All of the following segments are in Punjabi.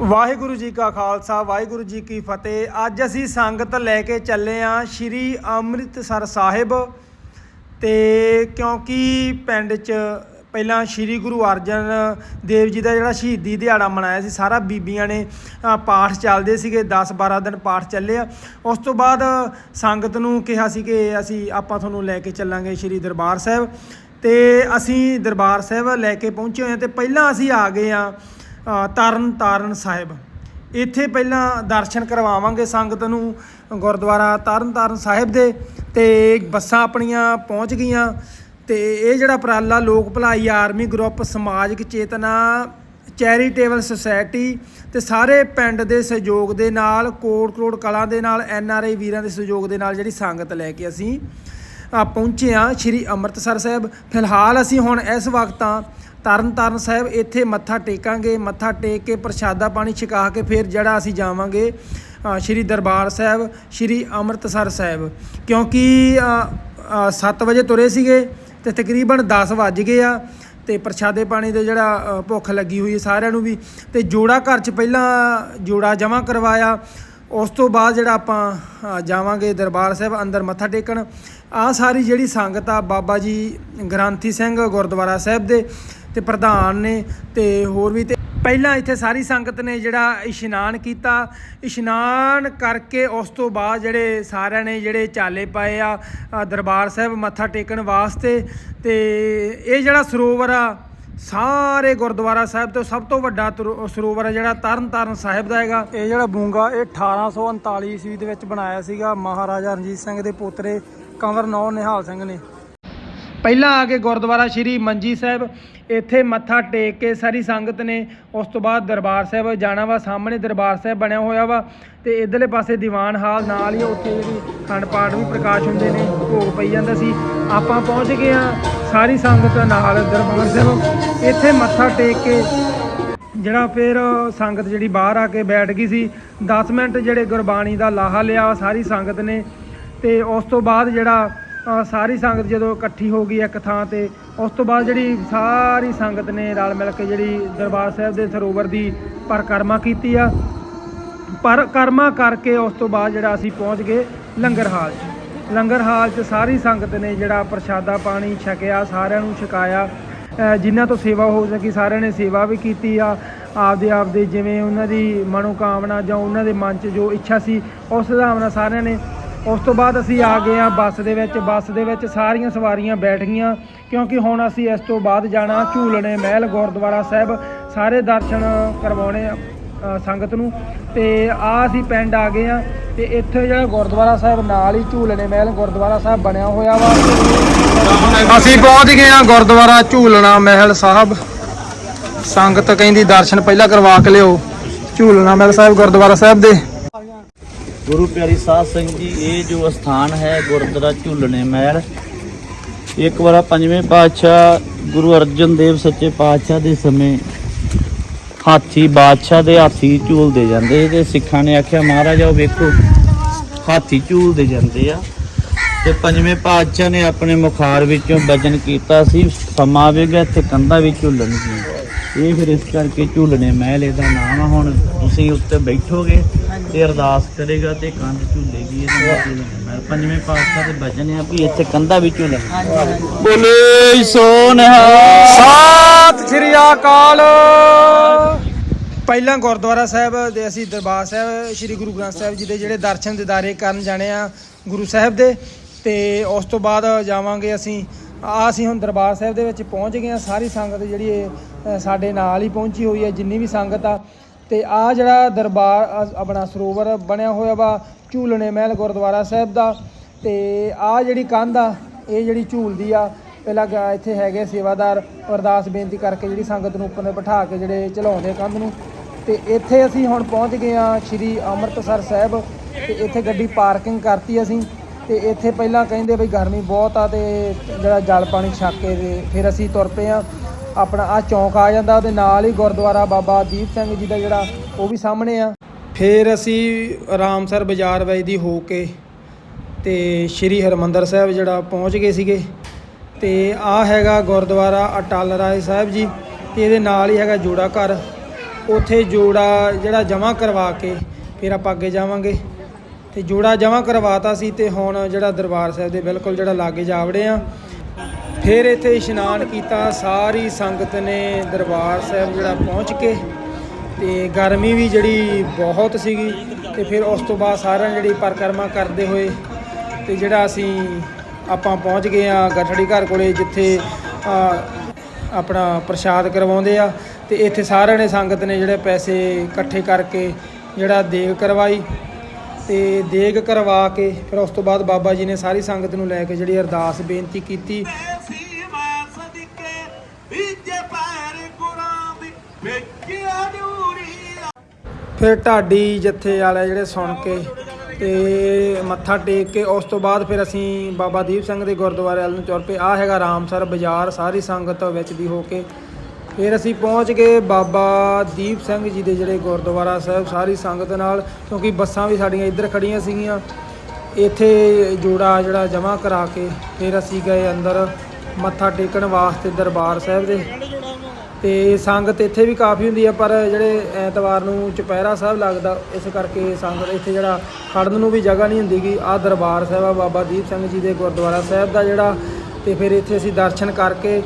ਵਾਹਿਗੁਰੂ ਜੀ ਕਾ ਖਾਲਸਾ, ਵਾਹਿਗੁਰੂ ਜੀ ਕੀ ਫਤਿਹ। ਅੱਜ ਅਸੀਂ ਸੰਗਤ ਲੈ ਕੇ ਚੱਲੇ ਆ ਸ਼੍ਰੀ ਅੰਮ੍ਰਿਤਸਰ ਸਾਹਿਬ ਤੇ ਕਿਉਂਕਿ ਪਿੰਡ 'ਚ ਪਹਿਲਾਂ ਸ਼੍ਰੀ ਗੁਰੂ ਅਰਜਨ ਦੇਵ ਜੀ ਦਾ ਜਿਹੜਾ ਸ਼ਹੀਦੀ ਦਿਹਾੜਾ ਮਨਾਇਆ ਸੀ, ਸਾਰਾ ਬੀਬੀਆਂ ਨੇ ਪਾਠ ਚੱਲਦੇ ਸੀਗੇ 10 12 ਦਿਨ ਪਾਠ ਚੱਲੇ ਆ। ਉਸ ਤੋਂ ਬਾਅਦ ਸੰਗਤ ਨੂੰ ਕਿਹਾ ਸੀ ਕਿ ਅਸੀਂ, ਆਪਾਂ ਤੁਹਾਨੂੰ ਲੈ ਕੇ ਚੱਲਾਂਗੇ ਸ਼੍ਰੀ ਦਰਬਾਰ ਸਾਹਿਬ। ਤੇ ਅਸੀਂ ਦਰਬਾਰ ਸਾਹਿਬ ਲੈ ਕੇ ਪਹੁੰਚੇ ਹੋਏ ਹਾਂ ਤੇ ਪਹਿਲਾਂ ਅਸੀਂ ਆ ਗਏ ਆ ਤਰਨ ਤਾਰਨ ਸਾਹਿਬ। ਇੱਥੇ ਪਹਿਲਾਂ ਦਰਸ਼ਨ ਕਰਵਾਵਾਂਗੇ ਸੰਗਤ ਨੂੰ ਗੁਰਦੁਆਰਾ ਤਰਨ ਤਾਰਨ ਸਾਹਿਬ ਦੇ। ਤੇ ਬੱਸਾਂ ਆਪਣੀਆਂ ਪਹੁੰਚ ਗਈਆਂ। ਤੇ ਇਹ ਜਿਹੜਾ ਉਪਰਾਲਾ ਲੋਕ ਭਲਾਈ ਆਰਮੀ ਗਰੁੱਪ ਸਮਾਜਿਕ ਚੇਤਨਾ ਚੈਰੀਟੇਬਲ ਸੁਸਾਇਟੀ ਤੇ ਸਾਰੇ ਪਿੰਡ ਦੇ ਸਹਿਯੋਗ ਦੇ ਨਾਲ, ਕੋਟ ਕਰੋੜ ਕਲਾਂ ਦੇ ਨਾਲ, ਐਨ ਆਰ ਆਈ ਵੀਰਾਂ ਦੇ ਸਹਿਯੋਗ ਦੇ ਨਾਲ ਜਿਹੜੀ ਸੰਗਤ ਲੈ ਕੇ ਅਸੀਂ ਪਹੁੰਚੇ ਆ ਸ਼੍ਰੀ ਅੰਮ੍ਰਿਤਸਰ ਸਾਹਿਬ। ਫਿਲਹਾਲ ਅਸੀਂ ਹੁਣ ਇਸ ਵਕਤ ਆ ਤਰਨ ਤਾਰਨ ਸਾਹਿਬ, ਇੱਥੇ ਮੱਥਾ ਟੇਕਾਂਗੇ, ਮੱਥਾ ਟੇਕ ਕੇ ਪ੍ਰਸ਼ਾਦਾ ਪਾਣੀ ਛਕਾ ਕੇ ਫਿਰ ਜਿਹੜਾ ਅਸੀਂ ਜਾਵਾਂਗੇ ਸ਼੍ਰੀ ਦਰਬਾਰ ਸਾਹਿਬ, ਸ਼੍ਰੀ ਅੰਮ੍ਰਿਤਸਰ ਸਾਹਿਬ। ਕਿਉਂਕਿ 7 ਵਜੇ ਤੁਰੇ ਸੀਗੇ ਤੇ ਤਕਰੀਬਨ 10 ਵੱਜ ਗਏ ਆ ਤੇ ਪ੍ਰਸ਼ਾਦੇ ਪਾਣੀ ਦੇ ਜਿਹੜਾ ਭੁੱਖ ਲੱਗੀ ਹੋਈ ਹੈ ਸਾਰਿਆਂ ਨੂੰ ਵੀ। ਤੇ ਜੋੜਾ ਘਰ 'ਚ ਪਹਿਲਾਂ ਜੋੜਾ ਜਮ੍ਹਾਂ ਕਰਵਾਇਆ। ਉਸ ਤੋਂ ਬਾਅਦ ਜਿਹੜਾ ਆਪਾਂ ਜਾਵਾਂਗੇ ਦਰਬਾਰ ਸਾਹਿਬ, ਅੰਦਰ ਮੱਥਾ ਟੇਕਣ। ਆ ਸਾਰੀ ਜਿਹੜੀ ਸੰਗਤ ਆ, ਬਾਬਾ ਜੀ ਗ੍ਰੰਥੀ ਸਿੰਘ ਗੁਰਦੁਆਰਾ ਸਾਹਿਬ ਦੇ ਤੇ ਪ੍ਰਧਾਨ ਨੇ ਤੇ ਹੋਰ ਵੀ ਤੇ ਪਹਿਲਾਂ ਇੱਥੇ ਸਾਰੀ ਸੰਗਤ ਨੇ ਜਿਹੜਾ ਇਸ਼ਨਾਨ ਕੀਤਾ। ਇਸ਼ਨਾਨ ਕਰਕੇ ਉਸ ਤੋਂ ਬਾਅਦ ਜਿਹੜੇ ਸਾਰਿਆਂ ਨੇ ਜਿਹੜੇ ਚਾਲੇ ਪਾਏ ਆ ਦਰਬਾਰ ਸਾਹਿਬ ਮੱਥਾ ਟੇਕਣ ਵਾਸਤੇ ਤੇ ਇਹ ਜਿਹੜਾ ਸਰੋਵਰ ਆ, ਸਾਰੇ ਗੁਰਦੁਆਰਾ ਸਾਹਿਬ ਤੋਂ ਸਭ ਤੋਂ ਵੱਡਾ ਤਰੋ- ਸਰੋਵਰ ਹੈ ਜਿਹੜਾ ਤਰਨ ਤਾਰਨ ਸਾਹਿਬ ਦਾ ਹੈਗਾ। ਇਹ ਜਿਹੜਾ ਬੂੰਗਾ ਇਹ 1839 ਈਸਵੀ ਦੇ ਵਿੱਚ ਬਣਾਇਆ ਸੀਗਾ। ਮਹਾਰਾਜਾ ਰਣਜੀਤ ਸਿੰਘ ਦੇ ਪੋਤਰੇ ਕੰਵਰ ਨੌ ਨਿਹਾਲ ਸਿੰਘ ਨੇ। ਪਹਿਲਾਂ ਆ ਕੇ ਗੁਰਦੁਆਰਾ ਸ਼੍ਰੀ ਮੰਜੀ ਸਾਹਿਬ, ਇੱਥੇ ਮੱਥਾ ਟੇਕ ਕੇ ਸਾਰੀ ਸੰਗਤ ਨੇ, ਉਸ ਤੋਂ ਬਾਅਦ ਦਰਬਾਰ ਸਾਹਿਬ ਜਾਣਾ ਵਾ, ਸਾਹਮਣੇ ਦਰਬਾਰ ਸਾਹਿਬ ਬਣਿਆ ਹੋਇਆ ਵਾ, ਤੇ ਇਧਰਲੇ ਪਾਸੇ ਦੀਵਾਨ ਹਾਲ ਨਾਲ ਹੀ ਉੱਥੇ ਜਿਹੜੀ ਖੰਡ ਪਾਠ ਵੀ ਪ੍ਰਕਾਸ਼ ਹੁੰਦੇ ਨੇ, ਭੋਗ ਪਈ ਜਾਂਦਾ ਸੀ। ਆਪਾਂ ਪਹੁੰਚ ਗਏ ਆ ਸਾਰੀ ਸੰਗਤ ਨਾਲ ਦਰਬਾਰ ਸਾਹਿਬ, ਇੱਥੇ ਮੱਥਾ ਟੇਕ ਕੇ ਜਿਹੜਾ ਫਿਰ ਸੰਗਤ ਜਿਹੜੀ ਬਾਹਰ ਆ ਕੇ ਬੈਠ ਗਈ ਸੀ 10 ਮਿੰਟ ਜਿਹੜੇ ਗੁਰਬਾਣੀ ਦਾ ਲਾਹਾ ਲਿਆ ਸਾਰੀ ਸੰਗਤ ਨੇ, ਤੇ ਉਸ ਤੋਂ ਬਾਅਦ ਜਿਹੜਾ ਸਾਰੀ ਸੰਗਤ ਜਦੋਂ ਇਕੱਠੀ ਹੋ ਗਈ ਇੱਕ ਥਾਂ ਤੇ, ਉਸ ਤੋਂ ਬਾਅਦ ਜਿਹੜੀ ਸਾਰੀ ਸੰਗਤ ਨੇ ਰਲ ਮਿਲ ਕੇ ਜਿਹੜੀ ਦਰਬਾਰ ਸਾਹਿਬ ਦੇ ਸਰੋਵਰ ਦੀ ਪਰਿਕਰਮਾ ਕੀਤੀ ਆ। ਪਰਿਕਰਮਾ ਕਰਕੇ ਉਸ ਤੋਂ ਬਾਅਦ ਜਿਹੜਾ ਅਸੀਂ ਪਹੁੰਚ ਗਏ ਲੰਗਰ ਹਾਲ 'ਚ। ਲੰਗਰ ਹਾਲ 'ਚ ਸਾਰੀ ਸੰਗਤ ਨੇ ਜਿਹੜਾ ਪ੍ਰਸ਼ਾਦਾ ਪਾਣੀ ਛਕਿਆ, ਸਾਰਿਆਂ ਨੂੰ ਛਕਾਇਆ। ਜਿਨ੍ਹਾਂ ਤੋਂ ਸੇਵਾ ਹੋ ਸਕੀ ਸਾਰਿਆਂ ਨੇ ਸੇਵਾ ਵੀ ਕੀਤੀ ਆ। ਆਪਦੇ ਆਪਦੇ ਜਿਵੇਂ ਉਹਨਾਂ ਦੀ ਮਨੋਕਾਮਨਾ ਜਾਂ ਉਹਨਾਂ ਦੇ ਮਨ 'ਚ ਜੋ ਇੱਛਾ ਸੀ, ਉਸ ਹਿਸਾਬ ਨਾਲ ਸਾਰਿਆਂ ਨੇ ਉਸ ਤੋਂ ਬਾਅਦ ਅਸੀਂ ਆ ਗਏ ਆ ਬੱਸ ਦੇ ਵਿੱਚ। ਬੱਸ ਦੇ ਵਿੱਚ ਸਾਰੀਆਂ ਸਵਾਰੀਆਂ ਬੈਠ ਗਈਆਂ, ਕਿਉਂਕਿ ਹੁਣ ਅਸੀਂ ਇਸ ਤੋਂ ਬਾਅਦ ਜਾਣਾ ਝੂਲਣੇ ਮਹਿਲ ਗੁਰਦੁਆਰਾ ਸਾਹਿਬ। ਸਾਰੇ ਦਰਸ਼ਨ ਕਰਵਾਉਣੇ ਆ ਸੰਗਤ ਨੂੰ। ਤੇ ਆ ਅਸੀਂ ਪਿੰਡ ਆ ਗਏ ਆ ਤੇ ਇੱਥੇ ਜਿਹੜਾ ਗੁਰਦੁਆਰਾ ਸਾਹਿਬ, ਨਾਲ ਹੀ ਝੂਲਣੇ ਮਹਿਲ ਗੁਰਦੁਆਰਾ ਸਾਹਿਬ ਬਣਿਆ ਹੋਇਆ ਵਾ। ਅਸੀਂ ਪਹੁੰਚ ਗਏ ਆ ਗੁਰਦੁਆਰਾ ਝੂਲਣਾ ਮਹਿਲ ਸਾਹਿਬ। ਸੰਗਤ ਕਹਿੰਦੀ ਦਰਸ਼ਨ ਪਹਿਲਾਂ ਕਰਵਾ ਕੇ ਲਿਓ ਝੂਲਣਾ ਮਹਿਲ ਸਾਹਿਬ ਗੁਰਦੁਆਰਾ ਸਾਹਿਬ ਦੇ। ਗੁਰੂ ਪਿਆਰੀ ਸਾਧ ਸਿੰਘ ਜੀ, ਇਹ ਜੋ ਸਥਾਨ ਹੈ ਗੁਰਦੁਆਰਾ ਝੂਲਣੇ ਮਹਿਲ, ਇੱਕ ਵਾਰ ਪੰਜਵੇਂ ਪਾਤਸ਼ਾਹ ਗੁਰੂ ਅਰਜਨ ਦੇਵ ਸੱਚੇ ਪਾਤਸ਼ਾਹ ਦੇ ਸਮੇਂ ਹਾਥੀ, ਬਾਦਸ਼ਾਹ ਦੇ ਹਾਥੀ ਝੂਲਦੇ ਜਾਂਦੇ ਤੇ ਸਿੱਖਾਂ ਨੇ ਆਖਿਆ, ਮਹਾਰਾਜਾ ਉਹ ਵੇਖੋ, ਹਾਥੀ ਝੂਲਦੇ ਜਾਂਦੇ ਆ। ਤੇ ਪੰਜਵੇਂ ਪਾਤਸ਼ਾਹ ਨੇ ਆਪਣੇ ਮੁਖਾਰ ਵਿੱਚੋਂ ਬਚਨ ਕੀਤਾ ਸੀ, ਸਮਾਂ ਆਵੇਗਾ ਇੱਥੇ ਕੰਧਾਂ ਵੀ ਝੂਲਣਗੀਆਂ ਇਹ ਫਿਰ ਇਸ ਕਰਕੇ ਝੂਲਣੇ ਮਹਿਲ ਇਹਦਾ ਨਾਮ ਹੁਣ ਤੁਸੀਂ ਉੱਤੇ ਬੈਠੋਗੇ ਤੇ ਅਰਦਾਸ ਕਰੇਗਾ ਤੇ ਕੰਧ ਝੂਲੇਗੀ ਇਹਦਾ ਝੂਲਣੇ ਮਹਿਲ ਪੰਜਵੇਂ ਪਾਤਸ਼ਾਹ ਦੇ ਬਚਨ ਆ ਵੀ ਇੱਥੇ ਕੰਧਾਂ ਵੀ ਝੂਲਣ ਬੋਲੇ ਸੋ ਨਿਹਾਲ ਸਤਿ ਸ਼੍ਰੀ ਅਕਾਲ। ਪਹਿਲਾਂ ਗੁਰਦੁਆਰਾ ਸਾਹਿਬ ਦੇ ਅਸੀਂ ਦਰਬਾਰ ਸਾਹਿਬ ਸ੍ਰੀ ਗੁਰੂ ਗ੍ਰੰਥ ਸਾਹਿਬ ਜੀ ਦੇ ਜਿਹੜੇ ਦਰਸ਼ਨ ਦਿਦਾਰੇ ਕਰਨ ਜਾਣੇ ਆ ਗੁਰੂ ਸਾਹਿਬ ਦੇ ਤੇ ਉਸ ਤੋਂ ਬਾਅਦ ਜਾਵਾਂਗੇ ਅਸੀਂ। ਆ ਅਸੀਂ ਹੁਣ ਦਰਬਾਰ ਸਾਹਿਬ ਦੇ ਵਿੱਚ ਪਹੁੰਚ ਗਏ ਆ। ਸਾਰੀ ਸੰਗਤ ਜਿਹੜੀ ਸਾਡੇ ਨਾਲ ਹੀ ਪਹੁੰਚੀ ਹੋਈ ਹੈ ਜਿੰਨੀ ਵੀ ਸੰਗਤ ਆ। ਤੇ ਆ ਜਿਹੜਾ ਦਰਬਾਰ ਅ, ਆਪਣਾ ਸਰੋਵਰ ਬਣਿਆ ਹੋਇਆ ਵਾ ਝੂਲਣੇ ਮਹਿਲ ਗੁਰਦੁਆਰਾ ਸਾਹਿਬ ਦਾ ਤੇ ਆ ਜਿਹੜੀ ਕੰਧ ਆ ਇਹ ਜਿਹੜੀ ਝੂਲਦੀ ਆ ਪਹਿਲਾਂ ਗ- ਇੱਥੇ ਹੈਗੇ ਸੇਵਾਦਾਰ ਅਰਦਾਸ ਬੇਨਤੀ ਕਰਕੇ ਜਿਹੜੀ ਸੰਗਤ ਨੂੰ ਉੱਪਰ ਬਿਠਾ ਕੇ ਜਿਹੜੇ ਚਲਾਉਂਦੇ ਆ ਕੰਧ ਨੂੰ। ਤੇ ਇੱਥੇ ਅਸੀਂ ਹੁਣ ਪਹੁੰਚ ਗਏ ਆ ਸ਼੍ਰੀ ਅੰਮ੍ਰਿਤਸਰ ਸਾਹਿਬ ਤੇ ਇੱਥੇ ਗੱਡੀ ਪਾਰਕਿੰਗ ਕਰਤੀ ਅਸੀਂ ਤੇ ਇੱਥੇ ਪਹਿਲਾਂ ਕਹਿੰਦੇ ਬਈ ਗਰਮੀ ਬਹੁਤ ਆ ਤੇ ਜਿਹੜਾ ਜਲ ਪਾਣੀ ਛੱਕ ਕੇ ਤੇ ਫਿਰ ਅਸੀਂ ਤੁਰ ਪਏ ਆ ਆਪਣਾ ਆ ਚੌਂਕ ਆ ਜਾਂਦਾ, ਉਹਦੇ ਨਾਲ ਹੀ ਗੁਰਦੁਆਰਾ ਬਾਬਾ ਦੀਪ ਸਿੰਘ ਜੀ ਦਾ ਜਿਹੜਾ ਉਹ ਵੀ ਸਾਹਮਣੇ ਆ। ਫਿਰ ਅਸੀਂ ਰਾਮਸਰ ਬਾਜ਼ਾਰ ਵਜਦੀ ਹੋ ਕੇ ਤੇ ਸ਼੍ਰੀ ਹਰਮੰਦਰ ਸਾਹਿਬ ਜਿਹੜਾ ਪਹੁੰਚ ਗਏ ਸੀਗੇ। ਤੇ ਆ ਹੈਗਾ ਗੁਰਦੁਆਰਾ ਅਟਲ ਰਾਏ ਸਾਹਿਬ ਜੀ ਤੇ ਇਹਦੇ ਨਾਲ ਹੀ ਹੈਗਾ ਜੋੜਾ ਘਰ। ਉੱਥੇ ਜੋੜਾ ਜਿਹੜਾ ਜਮ੍ਹਾਂ ਕਰਵਾ ਕੇ ਫਿਰ ਆਪਾਂ ਅੱਗੇ ਜਾਵਾਂਗੇ। ਤੇ ਜੋੜਾ ਜਮ੍ਹਾਂ ਕਰਵਾਤਾ ਸੀ ਤੇ ਹੁਣ ਜਿਹੜਾ ਦਰਬਾਰ ਸਾਹਿਬ ਦੇ ਬਿਲਕੁਲ ਜਿਹੜਾ ਲਾਗੇ ਜਾ ਵੜੇ ਆ। ਫਿਰ ਇੱਥੇ ਇਸ਼ਨਾਨ ਕੀਤਾ। ਸਾਰੀ ਸੰਗਤ ਨੇ ਦਰਬਾਰ ਸਾਹਿਬ ਜਿਹੜਾ ਪਹੁੰਚ ਕੇ ਤੇ ਗਰਮੀ ਵੀ ਜਿਹੜੀ ਬਹੁਤ ਸੀਗੀ ਤੇ ਫਿਰ ਉਸ ਤੋਂ ਬਾਅਦ ਸਾਰਿਆਂ ਨੇ ਜਿਹੜੀ ਪਰਿਕਰਮਾ ਕਰਦੇ ਹੋਏ ਤੇ ਜਿਹੜਾ ਅਸੀਂ ਆਪਾਂ ਪਹੁੰਚ ਗਏ ਆ ਗਠੜੀ ਘਰ ਕੋਲੇ ਜਿੱਥੇ ਆਪਣਾ ਪ੍ਰਸ਼ਾਦ ਕਰਵਾਉਂਦੇ ਆ ਤੇ ਇੱਥੇ ਸਾਰਿਆਂ ਨੇ ਸੰਗਤ ਨੇ ਜਿਹੜੇ ਪੈਸੇ ਇਕੱਠੇ ਕਰਕੇ ਜਿਹੜਾ ਦੇਗ ਕਰਵਾਈ ਤੇ ਦੇਗ ਕਰਵਾ ਕੇ ਫਿਰ ਉਸ ਤੋਂ ਬਾਅਦ ਬਾਬਾ ਜੀ ਨੇ ਸਾਰੀ ਸੰਗਤ ਨੂੰ ਲੈ ਕੇ ਜਿਹੜੀ ਅਰਦਾਸ ਬੇਨਤੀ ਕੀਤੀ। ਫਿਰ ਢਾਡੀ ਜੱਥੇ ਵਾਲੇ ਜਿਹੜੇ ਸੁਣ ਕੇ ਤੇ ਮੱਥਾ ਟੇਕ ਕੇ ਉਸ ਤੋਂ ਬਾਅਦ ਫਿਰ ਅਸੀਂ ਬਾਬਾ ਦੀਪ ਸਿੰਘ ਦੇ ਗੁਰਦੁਆਰੇ ਵੱਲ ਨੂੰ ਤੁਰ ਪਏ। ਆ ਹੈਗਾ ਰਾਮਸਰ ਬਾਜ਼ਾਰ, ਸਾਰੀ ਸੰਗਤ ਵਿੱਚ ਦੀ ਹੋ ਕੇ ਫਿਰ ਅਸੀਂ ਪਹੁੰਚ ਗਏ ਬਾਬਾ ਦੀਪ ਸਿੰਘ ਜੀ ਦੇ ਜਿਹੜੇ ਗੁਰਦੁਆਰਾ ਸਾਹਿਬ, ਸਾਰੀ ਸੰਗਤ ਨਾਲ, ਕਿਉਂਕਿ ਬੱਸਾਂ ਵੀ ਸਾਡੀਆਂ ਇੱਧਰ ਖੜੀਆਂ ਸੀਗੀਆਂ। ਇੱਥੇ ਜੋੜਾ ਜਿਹੜਾ ਜਮ੍ਹਾਂ ਕਰਾ ਕੇ ਫਿਰ ਅਸੀਂ ਗਏ ਅੰਦਰ ਮੱਥਾ ਟੇਕਣ ਵਾਸਤੇ ਦਰਬਾਰ ਸਾਹਿਬ ਦੇ। ਤੇ ਸੰਗਤ ਇੱਥੇ ਵੀ ਕਾਫੀ ਹੁੰਦੀ ਆ, ਪਰ ਜਿਹੜੇ ਐਤਵਾਰ ਨੂੰ ਚੁਪਹਿਰਾ ਸਾਹਿਬ ਲੱਗਦਾ, ਇਸ ਕਰਕੇ ਸੰਗਤ ਇੱਥੇ ਜਿਹੜਾ ਖੜਨ ਨੂੰ ਵੀ ਜਗ੍ਹਾ ਨਹੀਂ ਹੁੰਦੀ ਹੁੰਦੀਗੀ ਆ ਦਰਬਾਰ ਸਾਹਿਬ ਆ ਬਾਬਾ ਦੀਪ ਸਿੰਘ ਜੀ ਦੇ ਗੁਰਦੁਆਰਾ ਸਾਹਿਬ ਦਾ ਜਿਹੜਾ, ਤੇ ਫਿਰ ਇੱਥੇ ਅਸੀਂ ਦਰਸ਼ਨ ਕਰਕੇ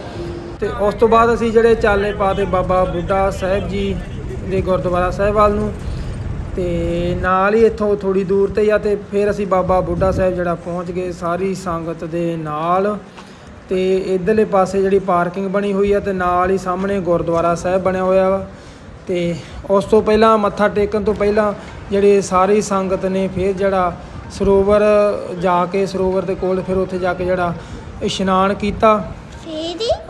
ਤੇ ਉਸ ਤੋਂ ਬਾਅਦ ਅਸੀਂ ਜਿਹੜੇ ਚਾਲੇ ਪਾਤੇ ਬਾਬਾ ਬੁੱਢਾ ਸਾਹਿਬ ਜੀ ਦੇ ਗੁਰਦੁਆਰਾ ਸਾਹਿਬ ਵੱਲ ਨੂੰ ਤੇ ਨਾਲ ਹੀ ਇੱਥੋਂ ਥੋੜੀ ਦੂਰ ਤੇ ਹੀ ਆ ਤੇ ਫਿਰ ਅਸੀਂ ਬਾਬਾ ਬੁੱਢਾ ਸਾਹਿਬ ਜਿਹੜਾ ਪਹੁੰਚ ਗਏ ਸਾਰੀ ਸੰਗਤ ਦੇ ਨਾਲ। ਤੇ ਇਧਰਲੇ ਪਾਸੇ ਜਿਹੜੀ ਪਾਰਕਿੰਗ ਬਣੀ ਹੋਈ ਆ ਤੇ ਨਾਲ ਹੀ ਸਾਹਮਣੇ ਗੁਰਦੁਆਰਾ ਸਾਹਿਬ ਬਣਿਆ ਹੋਇਆ ਵਾ। ਤੇ ਉਸ ਤੋਂ ਪਹਿਲਾਂ, ਮੱਥਾ ਟੇਕਣ ਤੋਂ ਪਹਿਲਾਂ ਜਿਹੜੇ ਸਾਰੀ ਸੰਗਤ ਨੇ ਫਿਰ ਜਿਹੜਾ ਸਰੋਵਰ ਜਾ ਕੇ ਸਰੋਵਰ ਦੇ ਕੋਲ ਫਿਰ ਉੱਥੇ ਜਾ ਕੇ ਜਿਹੜਾ ਇਸ਼ਨਾਨ ਕੀਤਾ।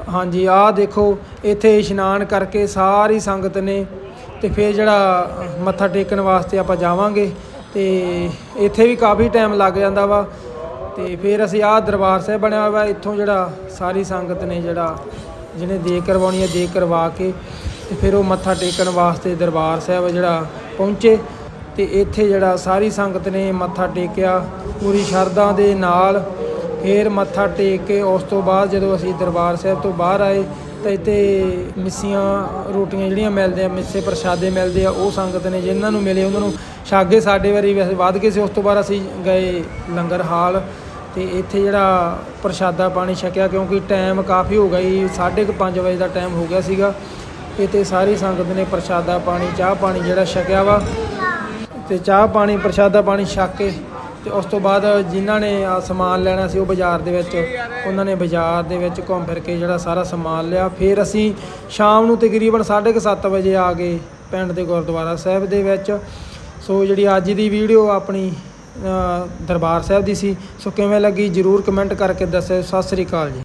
ਹਾਂਜੀ, ਆਹ ਦੇਖੋ, ਇੱਥੇ ਇਸ਼ਨਾਨ ਕਰਕੇ ਸਾਰੀ ਸੰਗਤ ਨੇ ਤੇ ਫਿਰ ਜਿਹੜਾ ਮੱਥਾ ਟੇਕਣ ਵਾਸਤੇ ਆਪਾਂ ਜਾਵਾਂਗੇ ਤੇ ਇੱਥੇ ਵੀ ਕਾਫੀ ਟਾਈਮ ਲੱਗ ਜਾਂਦਾ ਵਾ ਤੇ ਫਿਰ ਅਸੀਂ ਆਹ ਦਰਬਾਰ ਸਾਹਿਬ ਬਣਿਆ ਹੋਇਆ ਵਾ ਇੱਥੋਂ ਜਿਹੜਾ ਸਾਰੀ ਸੰਗਤ ਨੇ ਜਿਹੜਾ ਜਿਹਨੇ ਦੇ ਕਰਵਾਉਣੀ ਹੈ ਦੇ ਕਰਵਾ ਕੇ ਤੇ ਫਿਰ ਉਹ ਮੱਥਾ ਟੇਕਣ ਵਾਸਤੇ ਦਰਬਾਰ ਸਾਹਿਬ ਜਿਹੜਾ ਪਹੁੰਚੇ ਤੇ ਇੱਥੇ ਜਿਹੜਾ ਸਾਰੀ ਸੰਗਤ ਨੇ ਮੱਥਾ ਟੇਕਿਆ, ਪੂਰੀ ਸ਼ਰਧਾ ਦੇ ਨਾਲ ਫਿਰ ਮੱਥਾ ਟੇਕ ਕੇ ਉਸ ਤੋਂ ਬਾਅਦ ਜਦੋਂ ਅਸੀਂ ਦਰਬਾਰ ਸਾਹਿਬ ਤੋਂ ਬਾਹਰ ਆਏ ਤਾਂ ਇੱਥੇ ਮਿੱਸੀਆਂ, ਰੋਟੀਆਂ ਜਿਹੜੀਆਂ ਮਿਲਦੇ ਆ ਮਿੱਸੇ ਪ੍ਰਸ਼ਾਦੇ ਮਿਲਦੇ ਆ, ਉਹ ਸੰਗਤ ਨੇ ਜਿਨ੍ਹਾਂ ਨੂੰ ਮਿਲੇ, ਉਹਨਾਂ ਨੂੰ ਛਾਗੇ ਸਾਡੇ ਵਾਰੀ ਵੈਸੇ ਵੱਧ ਗਏ ਸੀ, ਉਸ ਤੋਂ ਬਾਅਦ ਅਸੀਂ ਗਏ ਲੰਗਰ ਹਾਲ ਤੇ ਇੱਥੇ ਜਿਹੜਾ ਪ੍ਰਸ਼ਾਦਾ ਪਾਣੀ ਛਕਿਆ ਕਿਉਂਕਿ ਟਾਈਮ ਕਾਫੀ ਹੋ ਗਈ 5:30 ਵਜੇ ਦਾ ਟਾਈਮ ਹੋ ਗਿਆ ਸੀਗਾ, ਇੱਥੇ ਸਾਰੀ ਸੰਗਤ ਨੇ ਪ੍ਰਸ਼ਾਦਾ ਪਾਣੀ, ਚਾਹ ਪਾਣੀ ਜਿਹੜਾ ਛਕਿਆ ਵਾ ਤੇ ਚਾਹ ਪਾਣੀ, ਪ੍ਰਸ਼ਾਦਾ ਪਾਣੀ ਛਕ ਕੇ ਤੇ ਉਸ ਤੋਂ ਬਾਅਦ ਜਿਨ੍ਹਾਂ ਨੇ ਆ ਸਮਾਨ ਲੈਣਾ ਸੀ ਉਹ ਬਾਜ਼ਾਰ ਦੇ ਵਿੱਚ, ਉਹਨਾਂ ਨੇ ਬਾਜ਼ਾਰ ਦੇ ਵਿੱਚ ਘੁੰਮ ਫਿਰ ਕੇ ਜਿਹੜਾ ਸਾਰਾ ਸਮਾਨ ਲਿਆ। ਫਿਰ ਅਸੀਂ ਸ਼ਾਮ ਨੂੰ ਤਕਰੀਬਨ 7:30 ਵਜੇ ਆ ਗਏ ਪਿੰਡ ਦੇ ਗੁਰਦੁਆਰਾ ਸਾਹਿਬ ਦੇ ਵਿੱਚ। ਸੋ ਜਿਹੜੀ ਅੱਜ ਦੀ ਵੀਡੀਓ ਆਪਣੀ ਦਰਬਾਰ ਸਾਹਿਬ ਦੀ ਸੀ, ਸੋ ਕਿਵੇਂ ਲੱਗੀ ਜਰੂਰ ਕਮੈਂਟ ਕਰਕੇ ਦੱਸਿਓ। ਸਤਿ ਸ੍ਰੀ ਅਕਾਲ ਜੀ।